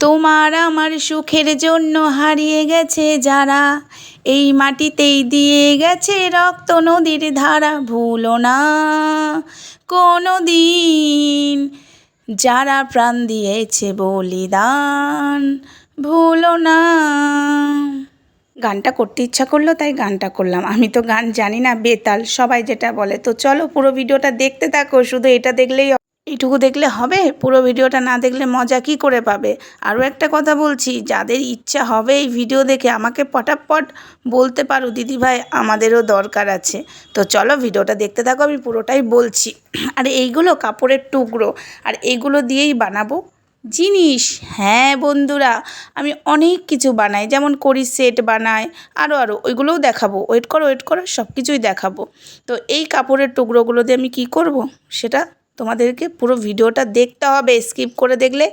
তোমার আমার সুখের জন্য হারিয়ে গেছে যারা, এই মাটিতেই দিয়ে গেছে রক্ত নদীর ধারা। ভুলো না কোনো দিন যারা প্রাণ দিয়েছে বলিদান, ভুলো না। গানটা করতে ইচ্ছা করল, তাই গানটা করলাম। আমি তো গান জানি না, বেতাল সবাই যেটা বলে। তো চলো পুরো ভিডিওটা দেখতে থাকো, শুধু এটা দেখলেই এইটুকু দেখলে হবে, পুরো ভিডিওটা না দেখলে মজা কি করে পাবে? আরও একটা কথা বলছি, যাদের ইচ্ছা হবে এই ভিডিও দেখে আমাকে পটাপট বলতে পারো, দিদিভাই, আমাদেরও দরকার আছে। তো চলো ভিডিওটা দেখতে থাকো, আমি পুরোটাই বলছি। আর এইগুলো কাপড়ের টুকরো, আর এইগুলো দিয়েই বানাবো। জিনিস? হ্যাঁ বন্ধুরা, আমি অনেক কিছু বানাই, যেমন করি সেট বানাই, আরও আরও, ওইগুলোও দেখাবো। ওয়েট করো ওয়েট করো সব কিছুই দেখাবো। তো এই কাপড়ের টুকরোগুলো দিয়ে আমি কি করব? সেটা তোমাদেরকে পুরো ভিডিওটা দেখতে হবে স্কিপ করে দেখলে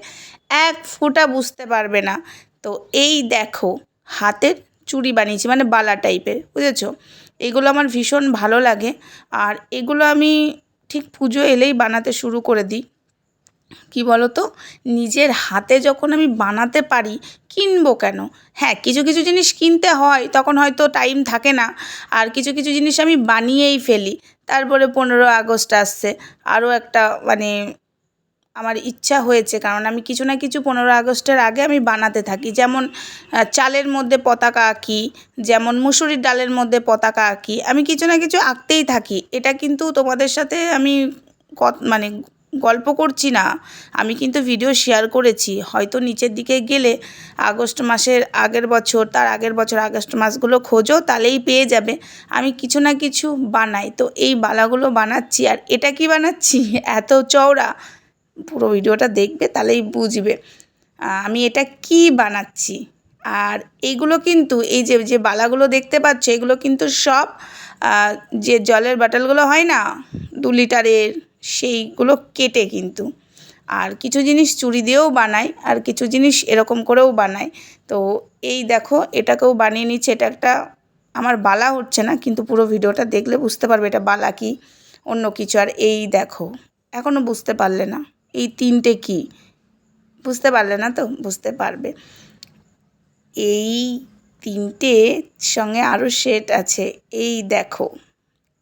এক ফোঁটা বুঝতে পারবে না। তো এই দেখো, হাতের চুড়ি বানিয়েছি মানে বালা টাইপের বুঝেছ? এগুলো আমার ভীষণ ভালো লাগে। আর এগুলো আমি ঠিক পুজো এলেই বানাতে শুরু করে দিই। কি বলো তো নিজের হাতে যখন আমি বানাতে পারি, কিনবো কেন? হ্যাঁ কিছু কিছু জিনিস কিনতে হয়, তখন হয়তো টাইম থাকে না। আর কিছু কিছু জিনিস আমি বানিয়েই ফেলি। তারপরে পনেরো আগস্ট আসছে। আরও একটা মানে আমার ইচ্ছা হয়েছে, কারণ আমি কিছু না কিছু পনেরো আগস্টের আগে আমি বানাতে থাকি। যেমন চালের মধ্যে পতাকা আঁকি, যেমন মুসুরির ডালের মধ্যে পতাকা আঁকি, আমি কিছু না কিছু আঁকতেই থাকি। এটা কিন্তু তোমাদের সাথে আমি মানে গল্প করছি না। আমি কিন্তু ভিডিও শেয়ার করেছি। হয়তো নিচের দিকে গেলে আগস্ট মাসের আগের বছর, তার আগের বছর আগস্ট মাসগুলো খোঁজো, তাহলেই পেয়ে যাবে। আমি কিছু না কিছু বানাই। তো এই বালাগুলো বানাচ্ছি, আর এটা কি বানাচ্ছি? এত চওড়া। পুরো ভিডিওটা দেখবে, তাহলেই বুঝবে। আমি এটা কি বানাচ্ছি? আর এইগুলো কিন্তু, এই যে যে বালাগুলো দেখতে পাচ্ছ, এগুলো কিন্তু সব যে জলের বাটালগুলো হয় না, দু লিটারের সেইগুলো কেটে কিন্তু। আর কিছু জিনিস চুড়ি দিয়েও বানাই আর কিছু জিনিস এরকম করেও বানাই তো এই দেখো, এটাকেও বানিয়ে নিচ্ছে। এটা একটা, আমার বালা হচ্ছে না, কিন্তু পুরো ভিডিওটা দেখলে বুঝতে পারবে এটা বালা কি, অন্য কিছু। আর এই দেখো এখনও বুঝতে পারলে না, এই তিনটে কি? বুঝতে পারলে না তো? বুঝতে পারবে। এই তিনটে সঙ্গে আরও সেট আছে। এই দেখো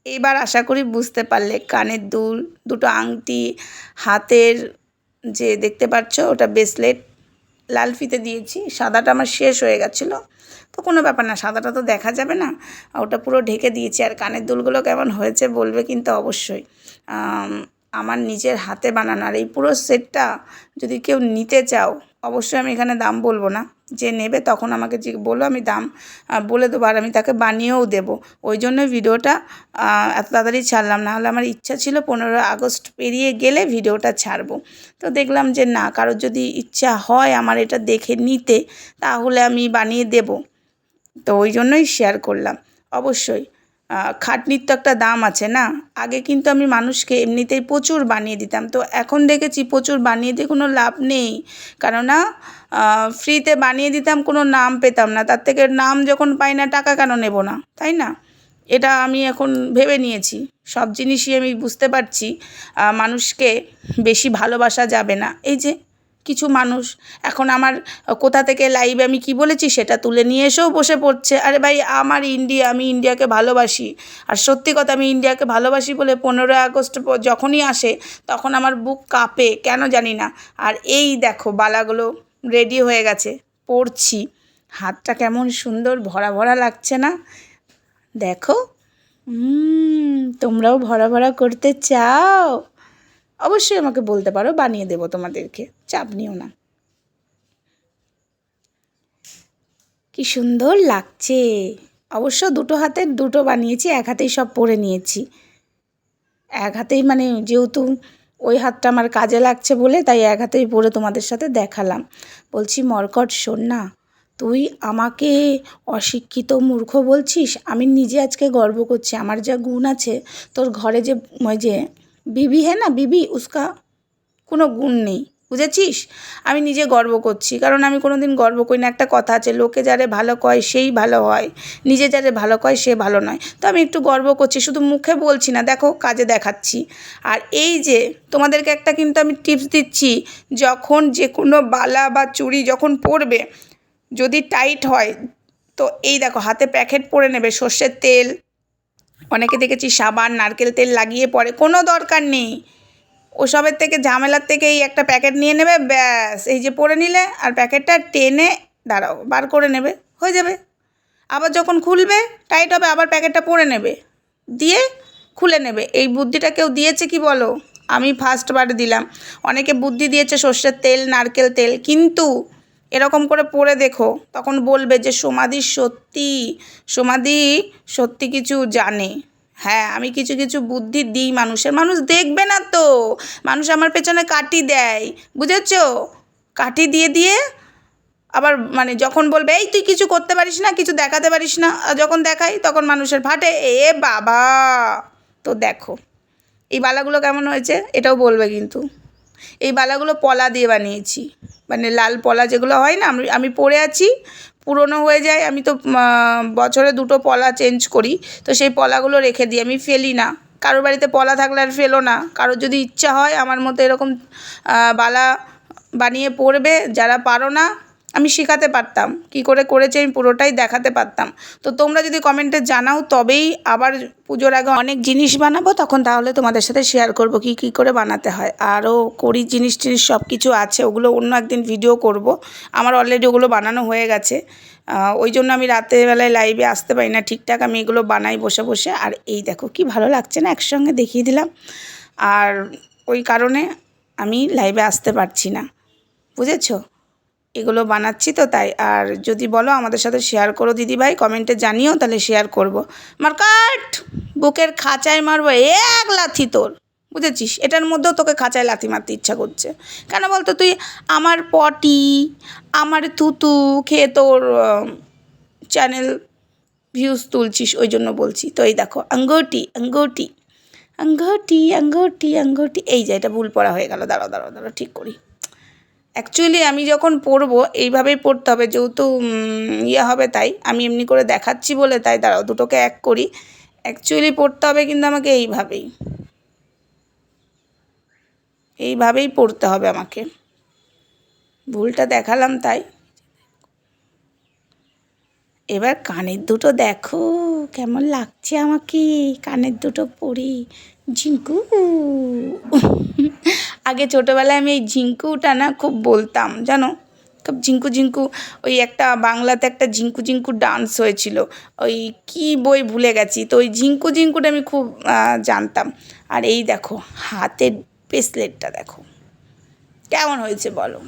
এবার আশা করি বুঝতে পারলে কানের দুল, দুটো আংটি, হাতের যে দেখতে পাচ্ছ ওটা ব্রেসলেট লাল ফিতে দিয়েছি, সাদাটা আমার শেষ হয়ে গেছিল। তো কোনো ব্যাপার না, সাদাটা তো দেখা যাবে না। ওটা পুরো ঢেকে দিয়েছি। আর কানের দুলগুলো কেমন হয়েছে বলবে কিন্তু অবশ্যই। আমার নিজের হাতে বানানো। আর এই পুরো সেটটা যদি কেউ নিতে চাও, অবশ্যই আমি এখানে দাম বলব না। যে নেবে তখন আমাকে যে বলো আমি দাম বলে দেবো আর আমি তাকে বানিয়েও দেবো। ওই জন্যই ভিডিওটা এত তাড়াতাড়ি ছাড়লাম। না হলে আমার ইচ্ছা ছিল পনেরো আগস্ট পেরিয়ে গেলে ভিডিওটা ছাড়বো। তো দেখলাম যে না, কারোর যদি ইচ্ছা হয় আমার এটা দেখে নিতে, তাহলে আমি বানিয়ে দেব। তো ওই জন্যই শেয়ার করলাম। অবশ্যই খাটনির তো একটা দাম আছে না? আগে কিন্তু আমি মানুষকে এমনিতেই প্রচুর বানিয়ে দিতাম। তো এখন দেখেছি প্রচুর বানিয়ে দিয়ে কোনো লাভ নেই। কেননা ফ্রিতে বানিয়ে দিতাম, কোনো নাম পেতাম না। তার থেকে নাম যখন পাই না, টাকা কেন নেব না? তাই না? এটা আমি এখন ভেবে নিয়েছি। সব জিনিসই আমি বুঝতে পারছি। মানুষকে বেশি ভালোবাসা যাবে না। এই যে কিছু মানুষ। এখন আমার, কোথা থেকে লাইভে আমি কি বলেছি সেটা তুলে নিয়ে এসেও বসে পড়ছে। আরে ভাই, আমার ইন্ডিয়া, আমি ইন্ডিয়াকে ভালোবাসি। আর সত্যি কথা, আমি ইন্ডিয়াকে ভালোবাসি বলে পনেরোই আগস্ট যখনই আসে, তখন আমার বুক কাঁপে, কেন জানি না। আর এই দেখো, বালাগুলো রেডি হয়ে গেছে, পড়ছি। হাতটা কেমন সুন্দর, ভরা ভরা লাগছে না? দেখো। তোমরাও ভরা ভরা করতে চাও? অবশ্যই আমাকে বলতে পারো, বানিয়ে দেবো তোমাদেরকে। চাপ নিও না। কি সুন্দর লাগছে। অবশ্য দুটো হাতে দুটো বানিয়েছি, এক হাতেই সব পরে নিয়েছি। এক হাতেই মানে যেহেতু ওই হাতটা আমার কাজে লাগছে বলে, তাই এক হাতেই পরে তোমাদের সাথে দেখালাম। বলছি, মরকট শোন না তুই আমাকে অশিক্ষিত মূর্খ বলছিস? আমি নিজে আজকে গর্ব করছি। আমার যা গুণ আছে, তোর ঘরে যে ওই যে বিবি হ্যাঁ না, বিবি, উস্কা, কোনো গুণ নেই, বুঝেছিস? আমি নিজে গর্ব করছি, কারণ আমি কোনো দিন গর্ব করি না। একটা কথা আছে, লোকে যারে ভালো কয়, সেই ভালো হয়। নিজে যারে ভালো কয়, সে ভালো নয়। তো আমি একটু গর্ব করছি, শুধু মুখে বলছি না, দেখো, কাজে দেখাচ্ছি। আর এই যে, তোমাদেরকে একটা কিন্তু আমি টিপস দিচ্ছি, যখন যে কোনো বালা বা চুড়ি যখন পরবে, যদি টাইট হয়, তো এই দেখো, হাতে প্যাকেট পরে নেবে, সর্ষের তেল অনেকে দেখেছি সাবান, নারকেল তেল লাগিয়ে পরে, কোনো দরকার নেই। ওসবের থেকে, ঝামেলার থেকে এই একটা প্যাকেট নিয়ে নেবে, ব্যাস, এই যে পরে নিলে, আর প্যাকেটটা টেনে, দাঁড়াও, বার করে নেবে, হয়ে যাবে। আবার যখন খুলবে, টাইট হবে, আবার প্যাকেটটা পরে নেবে। দিয়ে খুলে নেবে। এই বুদ্ধিটা কেউ দিয়েছে কি বলো? আমি ফার্স্টবার দিলাম। অনেকে বুদ্ধি দিয়েছে সর্ষের তেল, নারকেল তেল, কিন্তু এরকম করে পরে দেখো, তখন বলবে যে সমাধি সত্যি সমাধি সত্যি কিছু জানে। হ্যাঁ আমি কিছু কিছু বুদ্ধি দিই মানুষের। মানুষ দেখবে না তো। মানুষ আমার পেছনে কাটি দেয়। বুঝেছ? কাটি দিয়ে দিয়ে আবার মানে যখন বলবে, এই তুই কিছু করতে পারিস না, কিছু দেখাতে পারিস না। যখন দেখাই, তখন মানুষের ফাটে, এ বাবা! তো দেখো, এই বালাগুলো কেমন হয়েছে, এটাও বলবে কিন্তু। এই বালাগুলো পলা দিয়ে বানিয়েছি। মানে লাল পলা যেগুলো হয় না, আমি আমি পরে আছি, পুরনো হয়ে যায়, আমি তো বছরে দুটো পলা চেঞ্জ করি, তো সেই পলাগুলো রেখে দিই, আমি ফেলি না। কারোর বাড়িতে পলা থাকলে আর ফেলো না। কারোর যদি ইচ্ছা হয়, আমার মতো এরকম বালা বানিয়ে পরবে, যারা পারো না আমি শেখাতে পারতাম, কি করে করেছি আমি পুরোটাই দেখাতে পারতাম। তো তোমরা যদি কমেন্টে জানাও, তবেই আবার পুজোর আগে অনেক জিনিস বানাবো, তখন তাহলে তোমাদের সাথে শেয়ার করব কি কি করে বানাতে হয়। আরও করি জিনিস টিনিস সব কিছু আছে, ওগুলো অন্য একদিন ভিডিও করব। আমার অলরেডি ওগুলো বানানো হয়ে গেছে। ওই জন্য আমি রাতের বেলায় লাইভে আসতে পারি না, ঠিকঠাক আমি এগুলো বানাই বসে বসে। আর এই দেখো কি ভালো লাগছে না, একসঙ্গে দেখিয়ে দিলাম। আর ওই কারণে আমি লাইভে আসতে পারছি না। বুঝেছ? এগুলো বানাচ্ছি তো তাই। আর যদি বলো আমাদের সাথে শেয়ার করো দিদিভাই কমেন্টে জানিও, তাহলে শেয়ার করব। মার্কাট, বুকের খাঁচায় মারবো এক লাথি তোর। বুঝেছিস? এটার মধ্যেও তোকে খাঁচায় লাথি মারতে ইচ্ছা করছে। কেন বলতো তুই আমার পটি, আমার থুতু খেয়ে তোর চ্যানেল ভিউজ তুলছিস, ওই জন্য বলছি। তো এই দেখো আঙ্গুটি আঙ্গুটি আঙ্গুটি আঙ্গুটি আঙ্গুটি এই যে, এটা ভুল পড়া হয়ে গেল। দাঁড়াও দাঁড়াও দাঁড়াও, ঠিক করি। অ্যাকচুয়ালি আমি যখন পড়ব, এইভাবেই পড়তে হবে। যেহেতু ইয়ে হবে তাই, আমি এমনি করে দেখাচ্ছি বলে তাই দাঁড়াও, দুটোকে এক করি। অ্যাকচুয়ালি পড়তে হবে কিন্তু আমাকে এইভাবেই। এইভাবেই পড়তে হবে আমাকে। ভুলটা দেখালাম তাই। এবার কানের দুটো দেখো, কেমন লাগছে আমাকে। কানের দুটো পরি। ঝিঙ্কু। আগে ছোটোবেলায় আমি এই ঝিঙ্কুটা না খুব বলতাম, জানো? খুব ঝিঙ্কু ঝিঙ্কু, ওই একটা বাংলাতে একটা ঝিঙ্কু ঝিঙ্কু ডান্স হয়েছিল। ওই কি বই ভুলে গেছি, তো ওই ঝিঙ্কু ঝিঙ্কুটা আমি খুব জানতাম। আর এই দেখো, হাতের ব্রেসলেটটা দেখো। কেমন হয়েছে বলো?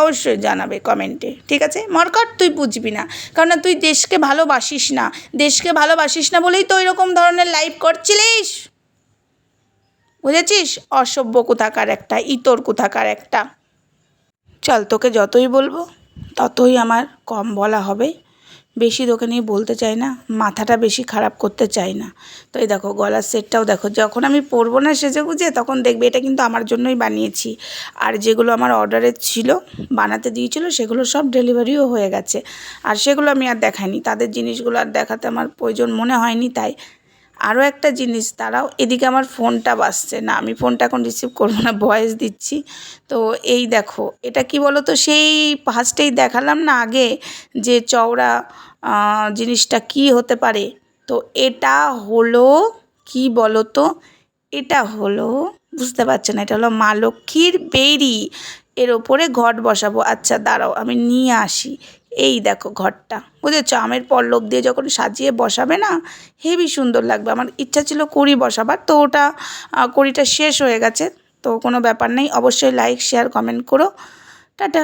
অবশ্যই জানাবে কমেন্টে ঠিক আছে? মরকট, তুই বুঝবি না। কারণ তুই দেশকে ভালোবাসিস না। দেশকে ভালোবাসিস না বলেই তো এরকম ধরনের লাইভ করছিলিস। বুঝেছিস? অসভ্য কোথাকার একটা, ইতর কোথাকার একটা। চল, তোকে যতই বলব, ততই আমার কম বলা হবে। বেশি তোকে নিয়ে বলতে চাই না, মাথাটা বেশি খারাপ করতে চাই না। তো এই দেখো, গলার সেটটাও দেখো, যখন আমি পরবো না সেজে গুজে, তখন দেখবে এটা কিন্তু আমার জন্যই বানিয়েছি। আর যেগুলো আমার অর্ডারের ছিল, বানাতে দিয়েছিল, সেগুলো সব ডেলিভারিও হয়ে গেছে। আর সেগুলো আমি আর দেখাইনি, তাদের জিনিসগুলো আর দেখাতে আমার প্রয়োজন মনে হয়নি, তাই আরও একটা জিনিস তারাও এদিকে আমার ফোনটা বাজছে। না, আমি ফোনটা এখন রিসিভ করব না ভয়েস দিচ্ছি। তো এই দেখো, এটা কি বলো তো সেই ফার্স্টেই দেখালাম না আগে যে চওড়া জিনিসটা কি হতে পারে? তো এটা হলো, কি বলো তো এটা হলো, বুঝতে পারছে না, এটা হলো মা লক্ষ্মীর বেরি এর ওপরে ঘট বসাবো। আচ্ছা দাঁড়াও, আমি নিয়ে আসি। এই দেখো ঘরটা। বুঝেছ? আমের পল্লব দিয়ে যখন সাজিয়ে বসাবে না হেভি সুন্দর লাগবে। আমার ইচ্ছা ছিল কড়ি বসাবার, তো ওটা কুড়িটা শেষ হয়ে গেছে। তো কোনো ব্যাপার নেই। অবশ্যই লাইক শেয়ার কমেন্ট করো। টাটা।